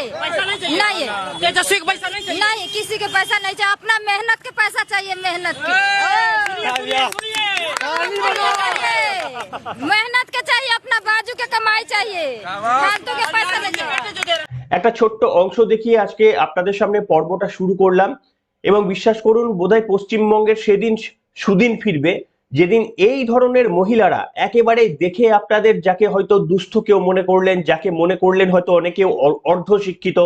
पैसा नहीं चाहिए नहीं तेजस्वी को पैसा नहीं चाहिए नहीं किसी के पैसा नहीं चाहिए अपना मेहनत के पैसा चाहिए मेहनत के सुनिए, सुनिए। चाहिए। मेहनत के चाहिए अपना बाजू के कमाई चाहिए फालतू के पैसा नहीं चाहिए जो दे रहे हैं। একটা ছোট্ট অংশ দেখিয়ে আজকে আপনাদের সামনে পর্বটা শুরু করলাম এবং বিশ্বাস করুন বোধহয় পশ্চিমবঙ্গের সেদিন সুদিন ফিরবে যেদিন এই ধরনের মহিলারা একেবারে দেখে আপনাদের যাকে হয়তো দুস্থ কেউ মনে করলেন, যাকে মনে করলেন হয়তো অনেকে অর্ধ শিক্ষিত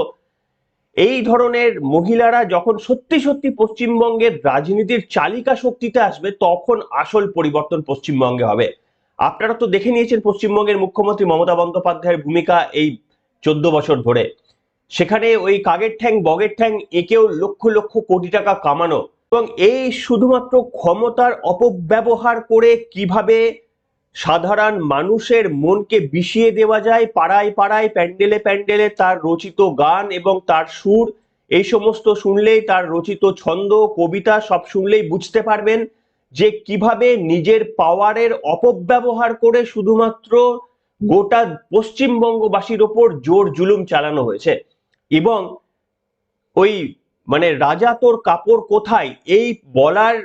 এই ধরনের মহিলারা যখন সত্যি সত্যি পশ্চিমবঙ্গের রাজনীতির চালিকা শক্তিতে আসবে, তখন আসল পরিবর্তন পশ্চিমবঙ্গে হবে। আপনারা তো দেখে নিয়েছেন পশ্চিমবঙ্গের মুখ্যমন্ত্রী মমতা বন্দ্যোপাধ্যায়ের ভূমিকা এই চোদ্দ বছর ধরে। সেখানে ওই কাগের ঠ্যাং, বগের ঠ্যাং, একেও লক্ষ লক্ষ কোটি টাকা কামানো এবং এই শুধুমাত্র ক্ষমতার অপব্যবহার করে কীভাবে সাধারণ মানুষের মনকে বিষিয়ে দেওয়া যায়, পাড়ায় পাড়ায়, প্যান্ডেলে প্যান্ডেলে তার রচিত গান এবং তার সুর, এই সমস্ত শুনলেই তার রচিত ছন্দ, কবিতা সব শুনলেই বুঝতে পারবেন যে কীভাবে নিজের পাওয়ারের অপব্যবহার করে শুধুমাত্র গোটা পশ্চিমবঙ্গবাসীর ওপর জোর জুলুম চালানো হয়েছে। এবং ওই মানে রাজা তোর কাপড় কোথায়? এই বলার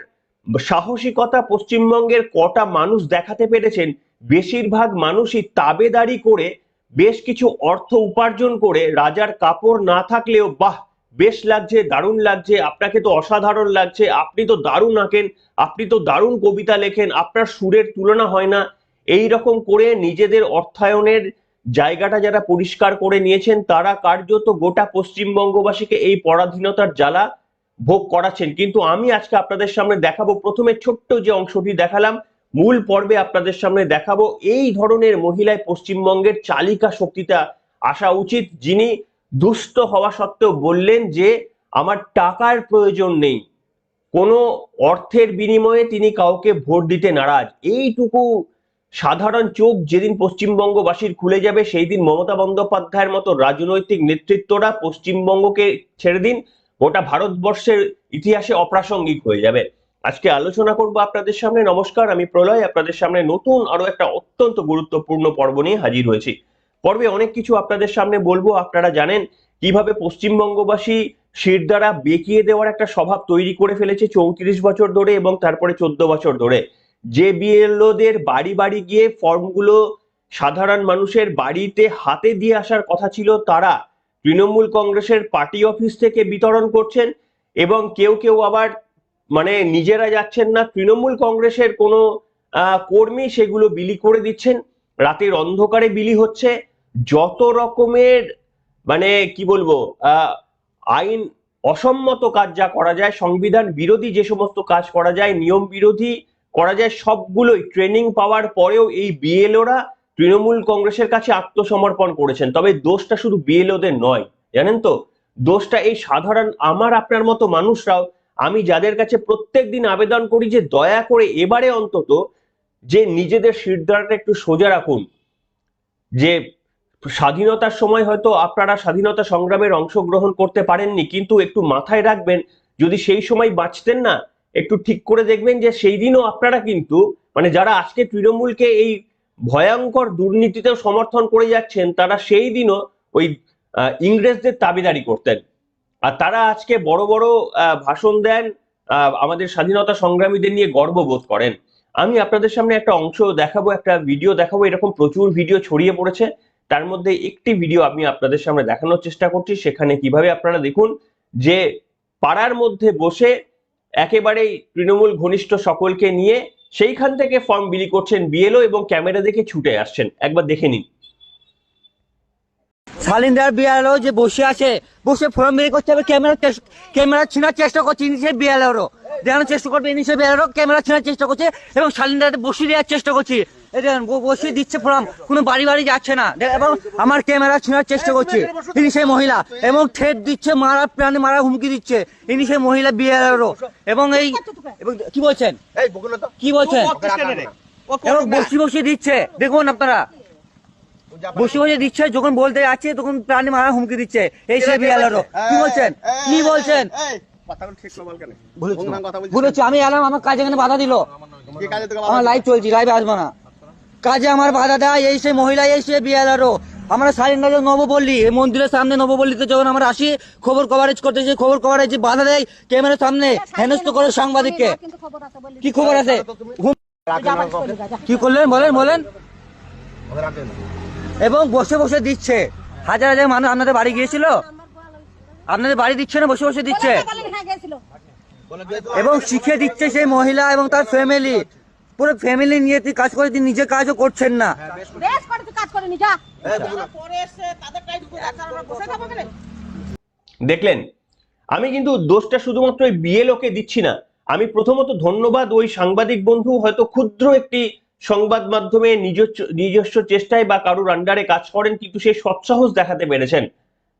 সাহসিকতা পশ্চিমবঙ্গের কটা মানুষ দেখাতে পেরেছেন। বেশিরভাগ মানুষই তাবেদারি করে বেশ কিছু অর্থ উপার্জন করে রাজার কাপড় না থাকলেও, বাহ, বেশ লাগছে, দারুণ লাগছে, আপনাকে তো অসাধারণ লাগছে, আপনি তো দারুণ আঁকেন, আপনি তো দারুণ কবিতা লেখেন, আপনার সুরের তুলনা হয় না। এই রকম করে নিজেদের অর্থায়নের জায়গাটা যারা পরিষ্কার করে নিয়েছেন, তারা কার্যত গোটা পশ্চিমবঙ্গবাসীকে এই পরাধীনতার জ্বালা ভোগ করাচ্ছেন। কিন্তু আমি আজকে আপনাদের সামনে দেখাবো, প্রথমে ছোট্ট যে অংশটি দেখালাম, মূল পর্বে আপনাদের সামনে দেখাবো এই ধরনের মহিলায় পশ্চিমবঙ্গের চালিকা শক্তিটা আসা উচিত, যিনি দুস্থ হওয়া সত্ত্বেও বললেন যে, আমার টাকার প্রয়োজন নেই। কোনো অর্থের বিনিময়ে তিনি কাউকে ভোট দিতে নারাজ। এইটুকু সাধারণ চোখ যেদিন পশ্চিমবঙ্গবাসীর খুলে যাবে সেই দিন মমতা বন্দ্যোপাধ্যায়ের মতো রাজনৈতিক নেতৃত্বরা পশ্চিমবঙ্গকে ছেড়ে দিন। গোটা ভারতবর্ষের ইতিহাসে অপ্রাসঙ্গিক হয়ে যাবে। আজকে আলোচনা করব আপনাদের সামনে। নমস্কার, আমি প্রলয়। আপনাদের সামনে নতুন আরও একটা অত্যন্ত গুরুত্বপূর্ণ পর্ব নিয়ে হাজির হয়েছি। পর্বে অনেক কিছু আপনাদের সামনে বলব। আপনারা জানেন, কীভাবে পশ্চিমবঙ্গবাসী শির দ্বারা বেঁকিয়ে দেওয়ার একটা স্বভাব তৈরি করে ফেলেছে চৌত্রিশ বছর ধরে এবং তারপরে চোদ্দ বছর ধরে। যে বিএলওদের বাড়ি বাড়ি গিয়ে ফর্মগুলো সাধারণ মানুষের বাড়িতে হাতে দিয়ে আসার কথা ছিল তারা। তৃণমূল কংগ্রেসের পার্টি অফিস থেকে বিতরণ করছেন এবং কেউ কেউ আবার মানে নিজেরা যাচ্ছেন না, তৃণমূল কংগ্রেসের কোনো কর্মী সেগুলো বিলি করে দিচ্ছেন। রাতের অন্ধকারে বিলি হচ্ছে। যত রকমের মানে কি বলব আইন অসম্মত কাজ যা করা যায়, সংবিধান বিরোধী যে সমস্ত কাজ করা যায়, নিয়ম বিরোধী করা যায় সবগুলোই। ট্রেনিং পাওয়ার পরেও এই বিএলওরা তৃণমূল কংগ্রেসের কাছে আত্মসমর্পণ করেছেন। তবে দোষটা শুধু বিএলওদের নয়, জানেন তো? দোষটা এই সাধারণ আমার, আপনার মতো মানুষরাও, আমি যাদের কাছে প্রত্যেক দিন আবেদন করি যে দয়া করে এবারে অন্তত যে নিজেদের শিরদাঁড়াটা একটু সোজা রাখুন। যে স্বাধীনতার সময় হয়তো আপনারা স্বাধীনতা সংগ্রামের অংশগ্রহণ করতে পারেননি, কিন্তু একটু মাথায় রাখবেন, যদি সেই সময় বাঁচতেন না একটু ঠিক করে দেখবেন যে সেই দিনও আপনারা কিন্তু মানে যারা আজকে তৃণমূলকে এই ভয়ঙ্কর দুর্নীতিতেও সমর্থন করে যাচ্ছেন, তারা সেই দিনও ওই ইংরেজদের দাবিদারি করতেন। আর তারা আজকে বড় বড় ভাষণ দেন আমাদের স্বাধীনতা সংগ্রামীদের নিয়ে গর্ববোধ করেন। আমি আপনাদের সামনে একটা অংশ দেখাবো, একটা ভিডিও দেখাবো, এরকম প্রচুর ভিডিও ছড়িয়ে পড়েছে। তার মধ্যে একটি ভিডিও আমি আপনাদের সামনে দেখানোর চেষ্টা করছি, সেখানে কীভাবে আপনারা দেখুন যে পাড়ার মধ্যে বসে একেবারেই তৃণমূল ঘনিষ্ঠ সকলকে নিয়ে সেইখান থেকে ফর্ম বিলি করছেন বিএলও এবং ক্যামেরা দেখে ছুটে আসছেন। একবার দেখে নিন। শালিন্দার বিএলও যে বসে আছে, বসে ফর্ম করতে হবে ক্যামেরা ক্যামেরা ছিনার চেষ্টা করছে ইনিশে বিয়ালোরও দেখানোর চেষ্টা করবে ইনিশে বিয়ালোরও ক্যামেরা ছিনার চেষ্টা করছে, এবং শালিন্দার বসিয়ে দেওয়ার চেষ্টা করছি। এই দেখেন ব- বসিয়ে দিচ্ছে ফর্ম। কোনো বাড়ি বাড়ি যাচ্ছে না। এবং আমার ক্যামেরা ছিনার চেষ্টা করছে। ইনি সেই মহিলা। এবং ঠেট দিচ্ছে মারা প্রাণে মারা হুমকি দিচ্ছে। ইনি সেই মহিলা বিয়ালোরও এবং এই কি বলছেন? কি বলছেন? এবং বসি বসিয়ে দিচ্ছে। দেখুন আপনারা। বসে বসে দিচ্ছে যখন বলতে যাচ্ছে তখন প্রাণী মারা হুমকি দিচ্ছে। এই সে বিয়ালেরও কি বলছেন? কি বলছেন? বলেছি আমি এলাম আমার কাজে এখানে বাধা দিল। আমার লাইভ চলছি লাইভে আসব না। কাজে আমার বাধা দেয় এই সে মহিলা এই সে বিয়ালেরও। আমরা সারিনগর নবপল্লী এই মন্দিরের সামনে নবপল্লীতে যখন আমরা আসি খবর কভারেজ করতে যাই খবর কভারেজ বাধা দেয় ক্যামেরার সামনে হেনস্ত করে সাংবাদিককে। কি খবর আছে? কি করলেন? বলেন বলেন। এবং বসে বসে দিচ্ছে। হাজার হাজার মানুষ আপনাদের বাড়ি গিয়েছিল? আপনাদের বাড়ি দিচ্ছে না বসে বসে দিচ্ছে? এবং শিখে দিচ্ছে সেই মহিলা এবং তার ফ্যামিলি পুরো ফ্যামিলি নিয়ে তুই কাজ করে তুই নিজে কাজও করছেন না। বেশ করে। তুই কাজ করে নি যা। দেখলেন আমি কিন্তু দোষটা শুধুমাত্র ওই বিএলওকে দিচ্ছি না। আমি প্রথমত ধন্যবাদ ওই সাংবাদিক বন্ধু হয়তো ক্ষুদ্র একটি সংবাদ মাধ্যমে নিজস্ব নিজস্ব চেষ্টায় বা কারোর আন্ডারে কাজ করেন কিন্তু সেই সৎসাহস দেখাতে পেরেছেন।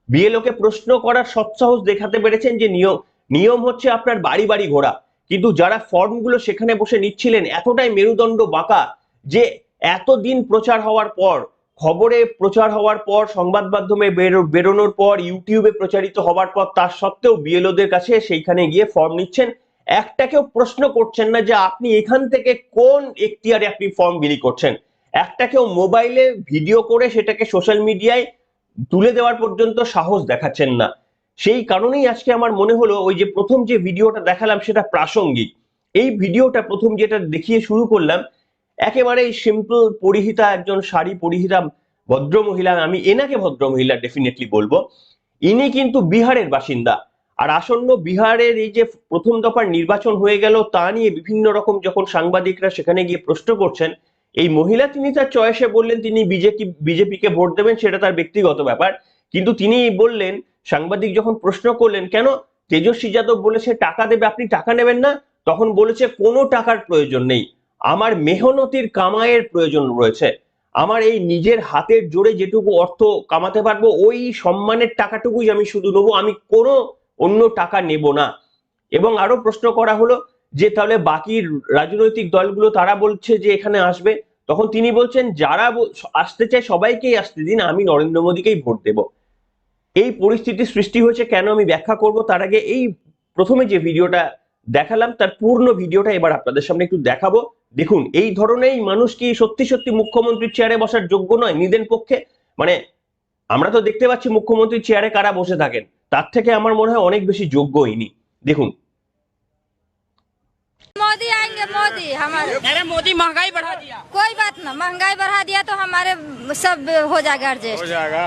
বিএলওকে প্রশ্ন করার সৎসাহস দেখাতে পেরেছেন যে নিয়ম নিয়ম হচ্ছে আপনার বাড়ি বাড়ি ঘোরা। কিন্তু যারা ফর্মগুলো সেখানে বসে নিচ্ছিলেন, এতটাই মেরুদণ্ড বাঁকা যে এতদিন প্রচার হওয়ার পর, খবরে প্রচার হওয়ার পর, সংবাদ মাধ্যমে বেরো- বেরোনোর পর, ইউটিউবে প্রচারিত হওয়ার পর, তার সত্ত্বেও বিএলওদের কাছে সেইখানে গিয়ে ফর্ম নিচ্ছেন। একটাকেও প্রশ্ন করছেন না যে আপনি এখান থেকে কোন এখতিয়ারে আপনি ফর্ম বিলি করছেন। একটাকেও মোবাইলে ভিডিও করে সেটাকে সোশ্যাল মিডিয়ায় তুলে দেওয়ার পর্যন্ত সাহস দেখাচ্ছেন না। সেই কারণেই আজকে আমার মনে হলো ওই যে প্রথম যে ভিডিওটা দেখালাম সেটা প্রাসঙ্গিক। এই ভিডিওটা প্রথম যেটা দেখিয়ে শুরু করলাম, একেবারে সিম্পল পরিহিতা, একজন শাড়ি পরিহিতা ভদ্র মহিলা আমি এনাকে ভদ্র মহিলা ডেফিনেটলি বলব। ইনি কিন্তু বিহারের বাসিন্দা। আর আসন্ন বিহারের এই যে প্রথম দফার নির্বাচন হয়ে গেল, তা নিয়ে বিভিন্ন রকম যখন সাংবাদিকরা সেখানে গিয়ে প্রশ্ন করছেন, এই মহিলা তিনি তার চয়েসে বললেন, তিনি বিজেপি, বিজেপিকে ভোট দেবেন, সেটা তার ব্যক্তিগত ব্যাপার। কিন্তু তিনি বললেন সাংবাদিক যখন প্রশ্ন করলেন, কেন? তেজস্বী যাদব বলেছে টাকা দেবে, আপনি টাকা নেবেন না? তখন বলেছে, কোনো টাকার প্রয়োজন নেই। আমার মেহনতির কামাইয়ের প্রয়োজন রয়েছে। আমার এই নিজের হাতের জোরে যেটুকু অর্থ কামাতে পারব, ওই সম্মানের টাকাটুকুই আমি শুধু নেব। আমি কোনো অন্য টাকা নেব না। এবং আরও প্রশ্ন করা হলো যে, তাহলে বাকি রাজনৈতিক দলগুলো তারা বলছে যে এখানে আসবে? তখন তিনি বলছেন, যারা আসতে চায় সবাইকেই আসতে দিন, আমি নরেন্দ্র মোদীকেই ভোট দেব। এই পরিস্থিতি সৃষ্টি হয়েছে কেন আমি ব্যাখ্যা করব? তার আগে এই প্রথমে যে ভিডিওটা দেখালাম, তার পূর্ণ ভিডিওটা এবার আপনাদের সামনে একটু দেখাবো। দেখুন, এই ধরনের মানুষ কি সত্যি সত্যি মুখ্যমন্ত্রীর চেয়ারে বসার যোগ্য নয় নিদেন পক্ষে? মানে আমরা তো দেখতে পাচ্ছি মুখ্যমন্ত্রীর চেয়ারে কারা বসে থাকেন? তার থেকে আমার মনে হয় অনেক বেশি যোগ্য ইনি। দেখুন मोदी मोदी हमारे अरे मोदी महँगाई बढ़ा दिया। कोई बात ना महँगाई बढ़ा दिया तो हमारे सब हो जाएगा एडजस्ट हो जाएगा।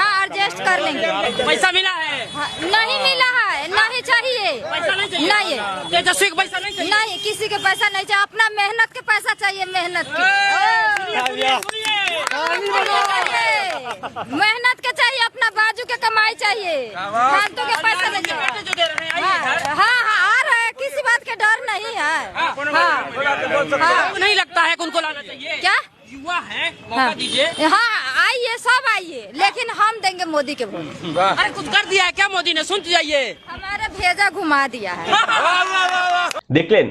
हाँ एडजस्ट कर लेंगे। पैसा मिला है। हाँ, नहीं मिला है नहीं चाहिए। नहीं तेजस्वी को पैसा नहीं चाहिए। नहीं किसी के पैसा नहीं चाहिए। अपना मेहनत के पैसा चाहिए मेहनत मेहनत के चाहिए अपना बाजू के कमाई चाहिए। फालतू के पैसा नहीं चाहिए जो दे रहे हैं हाँ बात के डर नहीं है हाँ हाँ नहीं लगता है कि उनको लाना चाहिए क्या युवा है मौका हाँ दीजिए हाँ आइए सब आइए लेकिन हम देंगे मोदी के वोट अरे कुछ कर दिया है क्या मोदी ने सुन जाइए हमारे भेजा घुमा दिया है দেখলেন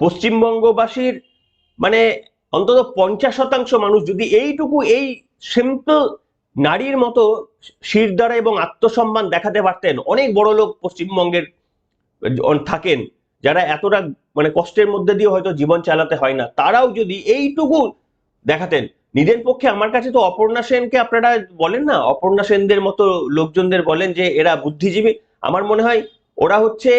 পশ্চিমবঙ্গবাসীর মানে অন্তত পঞ্চাশ শতাংশ মানুষ যদি এইটুকু এই সিম্পল নারীর মতো শিরদাঁড়া এবং আত্মসম্মান দেখাতে পারতেন অনেক বড় লোক পশ্চিমবঙ্গের জ- থাকেন যারা এতটা মানে কষ্টের মধ্যে দিয়ে হয়তো জীবন চালাতে হয় না, তারাও যদি এইটুকু দেখাতেন, নিজের পক্ষে আমার কাছে তো অপর্ণা সেনকে আপনারা বলেন না, অপর্ণা সেনদের মতো লোকজনদের বলেন যে এরা বুদ্ধিজীবী, আমার মনে হয় ওরা হচ্ছে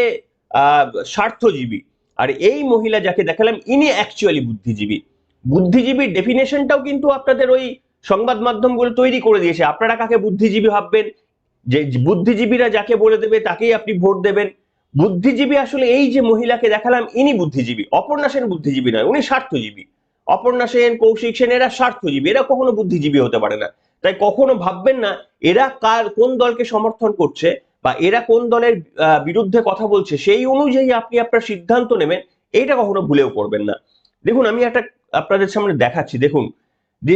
স্বার্থজীবী। আর এই মহিলা যাকে দেখালাম, ইনি অ্যাকচুয়ালি বুদ্ধিজীবী। বুদ্ধিজীবীর ডেফিনেশনটাও কিন্তু আপনাদের ওই সংবাদ মাধ্যমগুলো তৈরি করে দিয়েছে। আপনারা কাকে বুদ্ধিজীবী ভাববেন? যে বুদ্ধিজীবীরা যাকে বলে দেবে, তাকেই আপনি ভোট দেবেন। বুদ্ধিজীবী আসলে এই যে মহিলাকে দেখালাম, ইনি বুদ্ধিজীবী। অপর্ণা সেন বুদ্ধিজীবী নয়, উনি স্বার্থজীবী। অপর্ণা সেন, কৌশিক সেন, এরা স্বার্থজীবী, এরা কখনো বুদ্ধিজীবী হতে পারে না। তাই কখনো ভাববেন না, এরা কার, কোন দলকে সমর্থন করছে বা এরা কোন দলের বিরুদ্ধে কথা বলছে, সেই অনুযায়ী আপনি আপনার সিদ্ধান্ত নেবেন, এইটা কখনো ভুলেও করবেন না। দেখুন, আমি একটা আপনাদের সামনে দেখাচ্ছি, দেখুন। যে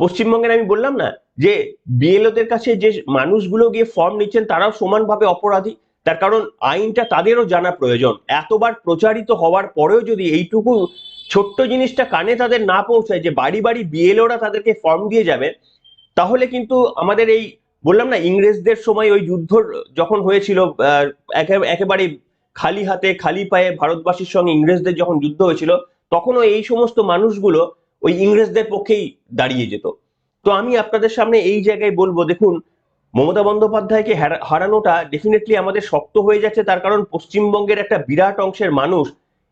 পশ্চিমবঙ্গের আমি বললাম না, যে বিএলওদের কাছে যে মানুষগুলো গিয়ে ফর্ম নিচ্ছেন, তারাও সমানভাবে অপরাধী। তার কারণ আইনটা তাদেরও জানা প্রয়োজন। এতবার প্রচারিত হওয়ার পরেও যদি এইটুকু ছোট্ট জিনিসটা কানে তাদের না পৌঁছায় যে বাড়ি বাড়ি বিএলওরা তাদেরকে ফর্ম দিয়ে যাবে, তাহলে কিন্তু আমাদের এই বললাম না ইংরেজদের সময় ওই যুদ্ধ যখন হয়েছিল একেবারে খালি হাতে, খালি পায়ে ভারতবাসীর সঙ্গে ইংরেজদের যখন যুদ্ধ হয়েছিল, তখনও এই সমস্ত মানুষগুলো ওই ইংরেজদের পক্ষেই দাঁড়িয়ে যেত। তো আমি আপনাদের সামনে এই জায়গায় বলব, দেখুন মমতা বন্দ্যোপাধ্যায়কে হারা- হারানোটা ডেফিনেটলি আমাদের শক্ত হয়ে যাচ্ছে, তার কারণ পশ্চিমবঙ্গের একটা বিরাট অংশের মানুষ।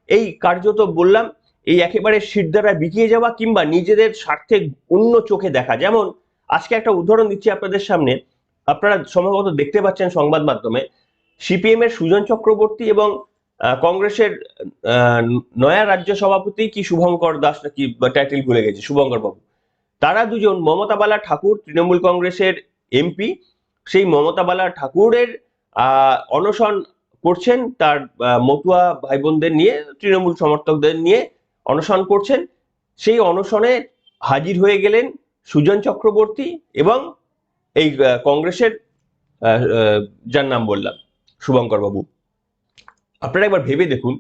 এই কার্যত বললাম, এই একেবারে শিরদারা বিকিয়ে যাওয়া কিংবা নিজেদের স্বার্থে অন্য চোখে দেখা। যেমন, আজকে একটা উদাহরণ দিচ্ছি আপনাদের সামনে। আপনারা সম্ভবত দেখতে পাচ্ছেন সংবাদ মাধ্যমে, সিপিএম এর সুজন চক্রবর্তী এবং কংগ্রেসের নয়া রাজ্য সভাপতি কি শুভঙ্কর দাস নাকি টাইটেল ভুলে গেছে, শুভঙ্কর বাবু। তারা দুজন, মমতা বালা ঠাকুর, তৃণমূল কংগ্রেসের এমপি সেই মমতা বালা ঠাকুরের অনশন করছেন তার মতুয়া ভাই বোনদের নিয়ে, তৃণমূল সমর্থকদের নিয়ে অনশন করছেন। সেই অনশনে হাজির হয়ে গেলেন সুজন চক্রবর্তী এবং এই কংগ্রেসের যার নাম বললাম, শুভঙ্কর বাবু। আপনারা একবার ভেবে দেখুন,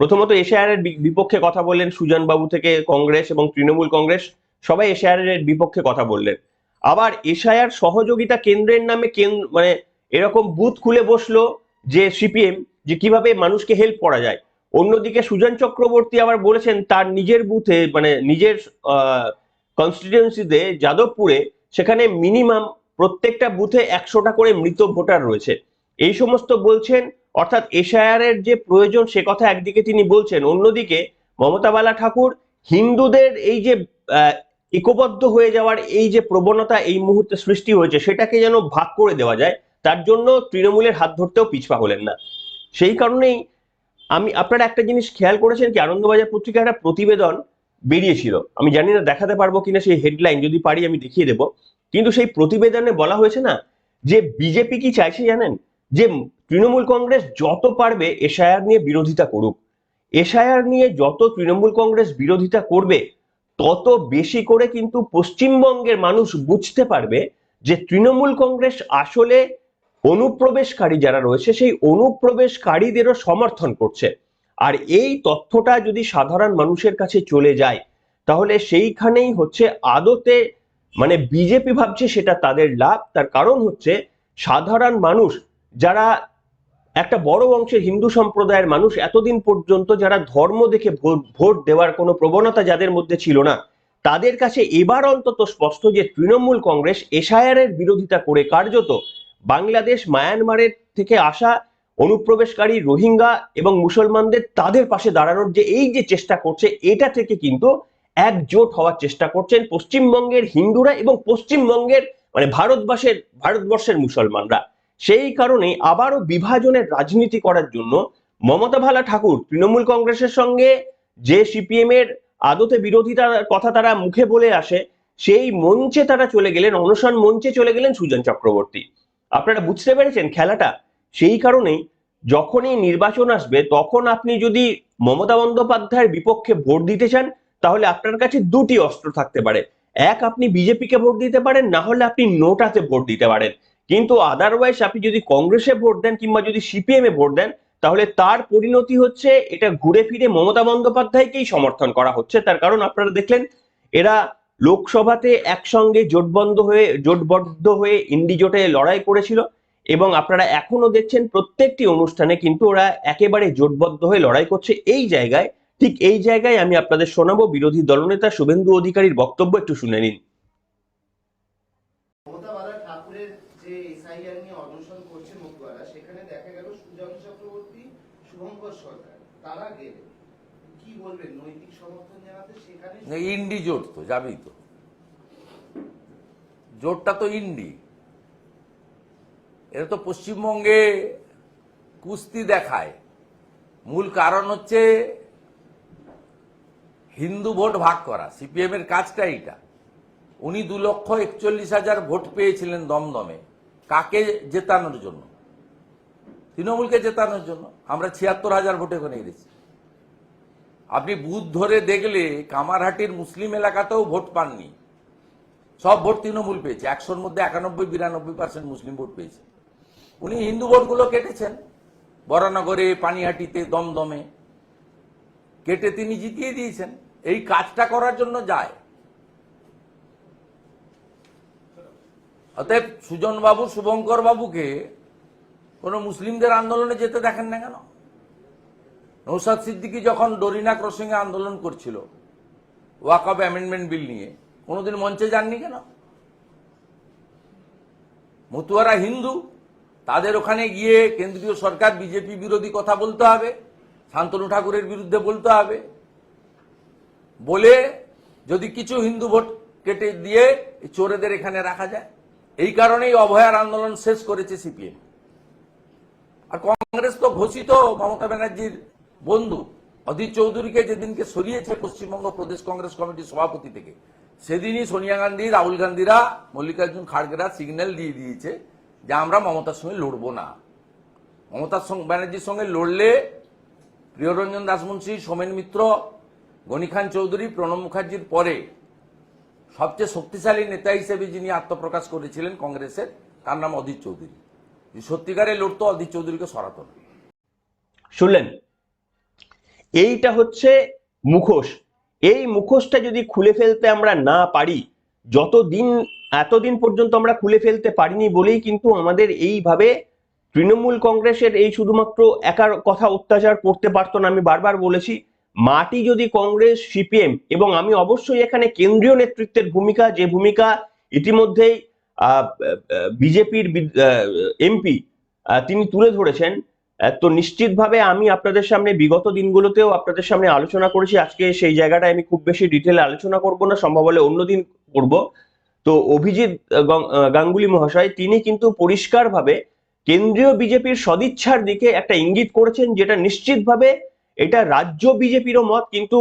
প্রথমত এশিয়ার বিপক্ষে কথা বললেন সুজন বাবু থেকে কংগ্রেস এবং তৃণমূল কংগ্রেস, সবাই এশিয়ার বিপক্ষে কথা বললেন। আবার এশায়ার সহযোগিতা কেন্দ্রের নামে কেন- মানে এরকম বুথ খুলে বসল যে সিপিএম যে কীভাবে মানুষকে হেল্প করা যায়। অন্যদিকে সুজন চক্রবর্তী আবার বলেছেন তার নিজের বুথে মানে নিজের কনস্টিটিউয়েন্সিতে যাদবপুরে সেখানে মিনিমাম প্রত্যেকটা বুথে একশোটা করে মৃত ভোটার রয়েছে। এই সমস্ত বলছেন, অর্থাৎ এশায়ারের যে প্রয়োজন সে কথা একদিকে তিনি বলছেন। অন্যদিকে মমতা বালা ঠাকুর হিন্দুদের এই যে আহ, একবদ্ধ হয়ে যাওয়ার এই যে প্রবণতা এই মুহূর্তে সৃষ্টি হয়েছে সেটাকে যেন ভাগ করে দেওয়া যায় তার জন্য তৃণমূলের হাত ধরতেও পিছপা হলেন না। সেই কারণেই আমি আপনারা একটা জিনিস খেয়াল করেছেন কি আনন্দবাজার পত্রিকার একটা প্রতিবেদন বেরিয়েছিল। আমি জানি না দেখাতে পারব কিনা সেই হেডলাইন যদি পারি আমি দেখিয়ে দেবো। কিন্তু সেই প্রতিবেদনে বলা হয়েছে না যে বিজেপি কি চাইছে জানেন? যে তৃণমূল কংগ্রেস যত পারবে এশায়ার নিয়ে বিরোধিতা করুক। এশায়ার নিয়ে যত তৃণমূল কংগ্রেস বিরোধিতা করবে তত বেশি করে কিন্তু পশ্চিমবঙ্গের মানুষ বুঝতে পারবে যে তৃণমূল কংগ্রেস আসলে অনুপ্রবেশকারী যারা রয়েছে, সেই অনুপ্রবেশকারীদেরও সমর্থন করছে। আর এই তথ্যটা যদি সাধারণ মানুষের কাছে চলে যায়, তাহলে সেইখানেই হচ্ছে আদতে মানে বিজেপি ভাবছে সেটা তাদের লাভ। তার কারণ হচ্ছে সাধারণ মানুষ যারা একটা বড় অংশের হিন্দু সম্প্রদায়ের মানুষ এতদিন পর্যন্ত যারা ধর্ম দেখে ভোট দেওয়ার কোনো প্রবণতা যাদের মধ্যে ছিল না, তাদের কাছে এবার অন্তত স্পষ্ট যে তৃণমূল কংগ্রেস এশায়ারের বিরোধিতা করে কার্যত বাংলাদেশ, মায়ানমারের থেকে আসা অনুপ্রবেশকারী রোহিঙ্গা এবং মুসলমানদের তাদের পাশে দাঁড়ানোর যে এই যে চেষ্টা করছে, এটা থেকে কিন্তু একজোট হওয়ার চেষ্টা করছেন পশ্চিমবঙ্গের হিন্দুরা এবং পশ্চিমবঙ্গের মানে ভারতবর্ষের ভারতবর্ষের মুসলমানরা। সেই কারণে আবারও বিভাজনের রাজনীতি করার জন্য মমতা ভালা ঠাকুর তৃণমূল কংগ্রেসের সঙ্গে যে সিপিএম এর আদতে বিরোধিতার কথা তারা মুখে বলে আসে, সেই মঞ্চে তারা চলে গেলেন, অনশন মঞ্চে চলে গেলেন সুজন চক্রবর্তী। আপনারা বুঝতে পেরেছেন খেলাটা? সেই কারণেই যখনই নির্বাচন আসবে, তখন আপনি যদি মমতা বন্দ্যোপাধ্যায়ের বিপক্ষে ভোট দিতে চান, তাহলে আপনার কাছে দুটি অস্ত্র থাকতে পারে। এক, আপনি বিজেপিকে ভোট দিতে পারেন, না হলে আপনি নোটাতে ভোট দিতে পারেন। কিন্তু আদারওয়াইজ আপনি যদি কংগ্রেসে ভোট দেন কিংবা যদি সিপিএম এ ভোট দেন, তাহলে তার পরিণতি হচ্ছে এটা ঘুরে ফিরে মমতা বন্দ্যোপাধ্যায়কেই সমর্থন করা হচ্ছে। তার কারণ আপনারা দেখলেন, এরা লোকসভাতে একসঙ্গে জোটবন্ধ হয়ে, জোটবদ্ধ হয়ে ইন্ডি জোটে লড়াই করেছিল এবং আপনারা এখনও দেখছেন প্রত্যেকটি অনুষ্ঠানে কিন্তু ওরা একেবারে জোটবদ্ধ হয়ে লড়াই করছে। এই জায়গায়, ঠিক এই জায়গায় আমি আপনাদের শোনাবো বিরোধী দলনেতা শুভেন্দু অধিকারীর বক্তব্য একটু শুনে নিন মমতা বালা ঠাকুরের যে এসআইআর নিয়ে অনশন করছে মতুয়ারা সেখানে দেখা গেল সুজন চক্রবর্তী শুভঙ্কর সরকার তারা গেলে কি বলবেন নৈতিক সমর্থন জানাতে সেখানে না, ইন্ডি জোট তো, যাবেই তো। জোটটা তো ইন্ডি। এটা তো পশ্চিমবঙ্গে কুস্তি দেখায়। মূল কারণ হচ্ছে হিন্দু ভোট ভাগ করা সিপিএম এর কাজটা এইটা। উনি দু লক্ষ একচল্লিশ হাজার ভোট পেয়েছিলেন দমদমে। কাকে জেতানোর জন্য? তৃণমূলকে জেতানোর জন্য? আমরা ছিয়াত্তর হাজার ভোটে ওখানে গেছি আপনি বুথ ধরে দেখলে কামারহাটির মুসলিম এলাকাতেও ভোট পাননি। সব ভোট তৃণমূল পেয়েছে। একশোর মধ্যে একানব্বই, বিরানব্বই পার্সেন্ট মুসলিম ভোট পেয়েছে। উনি হিন্দু ভোটগুলো কেটেছেন। বরানগরে পানিহাটিতে দমদমে। কেটে তিনি জিতিয়ে দিয়েছেন। এই কাজটা করার জন্য যায়। অতএব সুজনবাবু শুভঙ্কর বাবুকে কোনো মুসলিমদের আন্দোলনে যেতে দেখেন না কেন? নৌসাদ সিদ্দিকী যখন ডরিনা ক্রসিং এ আন্দোলন করছিল, ওয়াক অফ অ্যামেন্ডমেন্ট বিল নিয়ে, কোনোদিন মঞ্চে যাননি কেন? মতুয়ারা হিন্দু, তাদের ওখানে গিয়ে কেন্দ্রীয় সরকার, বিজেপি বিরোধী কথা বলতে হবে, শান্তনু ঠাকুরের বিরুদ্ধে বলতে হবে। বলে যদি কিছু হিন্দু ভোট কেটে দিয়ে চোরেদের এখানে রাখা যায়, এই কারণেই অভয়ার আন্দোলন শেষ করেছে সিপিএম। আর কংগ্রেস তো ঘোষিত মমতা ব্যানার্জির বন্ধু অধীর চৌধুরীকে যেদিনকে সরিয়েছে পশ্চিমবঙ্গ প্রদেশ কংগ্রেস কমিটির সভাপতি থেকে, সেদিনই সোনিয়া গান্ধী, রাহুল গান্ধীরা মল্লিকার্জুন খাড়গেরা সিগন্যাল দিয়ে দিয়েছে যে আমরা মমতার সঙ্গে লড়বো না। মমতার ব্যানার্জির সঙ্গে লড়লে প্রিয়রঞ্জন দাসমুন্সী সোমেন মিত্র গনি খান চৌধুরী, প্রণব মুখার্জির পরে সবচেয়ে শক্তিশালী নেতা হিসেবে যিনি আত্মপ্রকাশ করেছিলেন কংগ্রেসের, তার নাম অধীর চৌধুরী। সত্যিকারে লড়তো অধীর চৌধুরীকে সরাতো না। শুনলেন? এইটা হচ্ছে মুখোশ। এই মুখোশটা যদি খুলে ফেলতে আমরা না পারি, যতদিন, এতদিন পর্যন্ত আমরা খুলে ফেলতে পারিনি বলেই কিন্তু আমাদের এইভাবে তৃণমূল কংগ্রেসের এই শুধুমাত্র একার কথা অত্যাচার করতে পারতো না আমি বারবার বলেছি। মাটি যদি কংগ্রেস, সিপিএম এবং আমি অবশ্যই এখানে কেন্দ্রীয় নেতৃত্বের ভূমিকা, যে ভূমিকা ইতিমধ্যেই বিজেপির এমপি তিনি তুলে ধরেছেন তো নিশ্চিতভাবে আমি আপনাদের সামনে বিগত দিনগুলোতেও আপনাদের সামনে আলোচনা করেছি। আজকে সেই জায়গাটায় আমি খুব বেশি ডিটেলে আলোচনা করব না, সম্ভব হলে অন্যদিন করব। তো অভিজিৎ গাঙ্গুলি মহাশয়, তিনি কিন্তু পরিষ্কারভাবে কেন্দ্রীয় বিজেপির সদিচ্ছার দিকে একটা ইঙ্গিত করেছেন, যেটা নিশ্চিতভাবে এটা রাজ্য বিজেপিরও মত, কিন্তু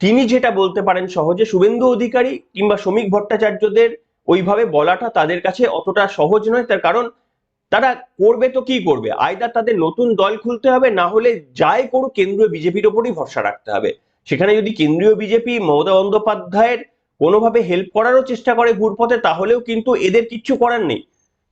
তিনি যেটা বলতে পারেন সহজে, শুভেন্দু অধিকারী কিংবা শ্রমিক ভট্টাচার্যদের ওইভাবে বলাটা তাদের কাছে অতটা সহজ নয়। তার কারণ তারা করবে তো কি করবে? আয়দার তাদের নতুন দল খুলতে হবে, না হলে যাই করুক, কেন্দ্রীয় বিজেপির ওপরই ভরসা রাখতে হবে। সেখানে যদি কেন্দ্রীয় বিজেপি মমতা বন্দ্যোপাধ্যায়ের কোনোভাবে হেল্প করারও চেষ্টা করে ঘুরপথে, তাহলেও কিন্তু এদের কিচ্ছু করার নেই।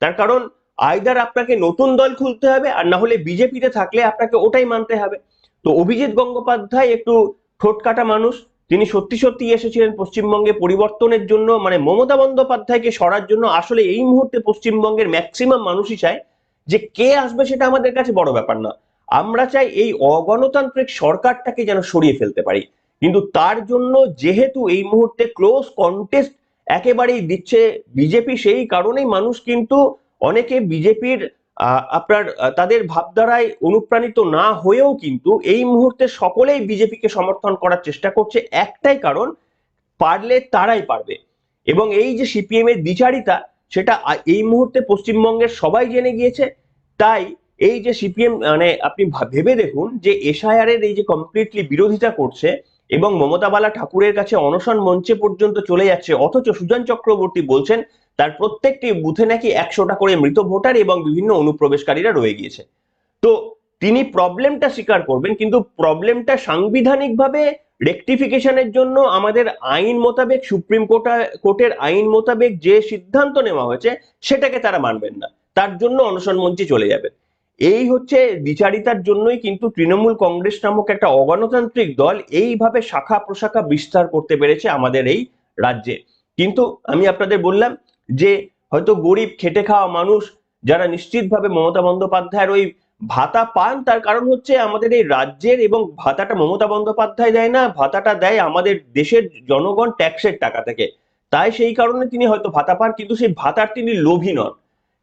তার কারণ, আয়দার আপনাকে নতুন দল খুলতে হবে, আর না হলে বিজেপিতে থাকলে আপনাকে ওটাই মানতে হবে। তো অভিজিৎ গঙ্গোপাধ্যায় একটু ঠোঁট কাটা মানুষ তিনি সত্যি সত্যি এসেছিলেন পশ্চিমবঙ্গে পরিবর্তনের জন্য মানে মমতা বন্দ্যোপাধ্যায়কে সরার জন্য। আসলে এই মুহূর্তে পশ্চিমবঙ্গের ম্যাক্সিমাম মানুষই চায় যে কে আসবে সেটা আমাদের কাছে বড় ব্যাপার না। আমরা চাই এই অগণতান্ত্রিক সরকারটাকে যেন সরিয়ে ফেলতে পারি। কিন্তু তার জন্য যেহেতু এই মুহূর্তে ক্লোজ কন্টেস্ট একেবারেই দিচ্ছে বিজেপি, সেই কারণেই মানুষ কিন্তু অনেকে বিজেপির আপনার তাদের ভাবধারায় অনুপ্রাণিত না হয়েও কিন্তু এই মুহূর্তে সকলেই বিজেপিকে সমর্থন করার চেষ্টা করছে। একটাই কারণ, পারলে তারাই পারবে। এবং এই যে সিপিএম এর দ্বিচারিতা সেটা এই মুহূর্তে পশ্চিমবঙ্গের সবাই জেনে গিয়েছে। তাই এই যে সিপিএম মানে আপনি ভেবে দেখুন যে এসআইআর এর এই যে কমপ্লিটলি বিরোধিতা করছে এবং মমতা বালা ঠাকুরের কাছে অনশন মঞ্চে পর্যন্ত চলে যাচ্ছে। অথচ সুজন চক্রবর্তী বলছেন, তার প্রত্যেকটি বুথে নাকি একশোটা করে মৃত ভোটার এবং বিভিন্ন অনুপ্রবেশকারীরা রয়ে গিয়েছে। তো তিনি প্রবলেমটা স্বীকার করবেন, কিন্তু প্রবলেমটা সাংবিধানিকভাবে রেকটিফিকেশনের জন্য আমাদের আইন মোতাবেক, সুপ্রিম কোর্টের আইন মোতাবেক যে সিদ্ধান্ত নেওয়া হয়েছে, সেটাকে তারা মানবেন না। তার জন্য অনশন মঞ্চে চলে যাবেন। এই হচ্ছে বিচারিতার জন্যই কিন্তু তৃণমূল কংগ্রেস নামক একটা অগণতান্ত্রিক দল এইভাবে শাখা প্রশাখা বিস্তার করতে পেরেছে আমাদের এই রাজ্যে। কিন্তু আমি আপনাদের বললাম যে হয়তো গরিব, খেটে খাওয়া মানুষ যারা নিশ্চিতভাবে মমতা বন্দ্যোপাধ্যায়ের ওই ভাতা পান, তার কারণ হচ্ছে আমাদের এই রাজ্যের এবং ভাতাটা মমতা বন্দ্যোপাধ্যায় দেয় না, ভাতাটা দেয় আমাদের দেশের জনগণ ট্যাক্সের টাকা থেকে। তাই সেই কারণে তিনি হয়তো ভাতা পান, কিন্তু সেই ভাতার তিনি লোভী নন।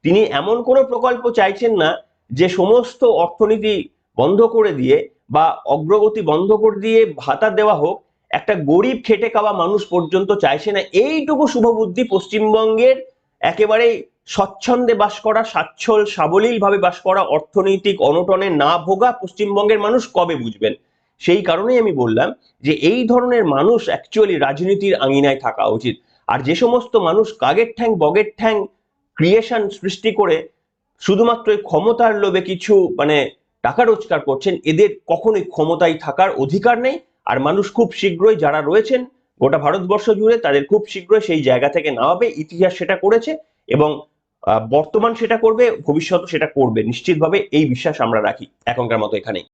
তিনি এমন কোনো প্রকল্প চাইছেন না যে সমস্ত অর্থনীতি বন্ধ করে দিয়ে বা অগ্রগতি বন্ধ করে দিয়ে ভাতা দেওয়া হোক, একটা গরিব খেটে খাওয়া মানুষ পর্যন্ত চাইছে না, এইটুকু শুভবুদ্ধি পশ্চিমবঙ্গের একেবারে স্বচ্ছন্দে বাস করা, স্বাচ্ছল সাবলীল ভাবে বাস করা অর্থনৈতিক অনটনে না ভোগা পশ্চিমবঙ্গের মানুষ কবে বুঝবেন? সেই কারণেই আমি বললাম যে এই ধরনের মানুষ অ্যাকচুয়ালি রাজনীতির আঙিনায় থাকা উচিত। আর যে সমস্ত মানুষ কাগের ঠ্যাং, বগের ঠ্যাং ক্রিয়েশন সৃষ্টি করে শুধুমাত্র এই ক্ষমতার লোভে কিছু মানে টাকা রোজগার করছেন, এদের কখনোই ক্ষমতায় থাকার অধিকার নেই। আর মানুষ খুব শীঘ্রই যারা রয়েছেন, গোটা ভারতবর্ষ জুড়ে তাদের খুব শীঘ্রই সেই জায়গা থেকে নামাবে। ইতিহাস সেটা করেছে এবং বর্তমান সেটা করবে ভবিষ্যৎ সেটা করবে। নিশ্চিতভাবে এই বিশ্বাস আমরা রাখি এখনকার মতো এখানেই।